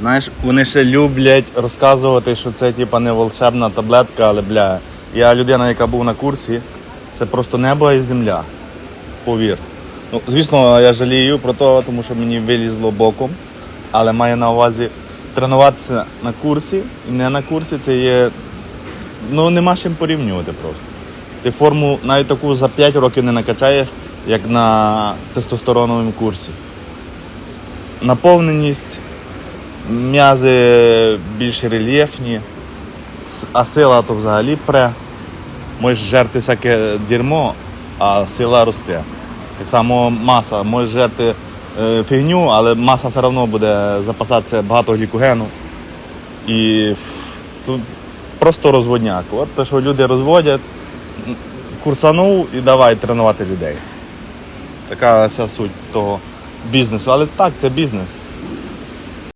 Знаєш, вони ще люблять розказувати, що це типа не волшебна таблетка, але бля, я людина, яка був на курсі, це просто небо і земля. Повір. Ну, звісно, я жалію про те, тому що мені вилізло боком, але маю на увазі тренуватися на курсі і не на курсі це є. Ну, нема чим порівнювати просто. Ти форму навіть таку за 5 років не накачаєш, як на тестостероновому курсі. Наповненість, м'язи більш рельєфні, а сила то взагалі пре. Можеш жерти всяке дерьмо, а сила росте. Так само маса, можеш жерти е, фігню, але маса все одно буде запасатися багато глікогену. І тут просто розводняк. От те, що люди розводять, курсанув і давай тренувати людей. Така вся суть того бізнесу. Але так, це бізнес.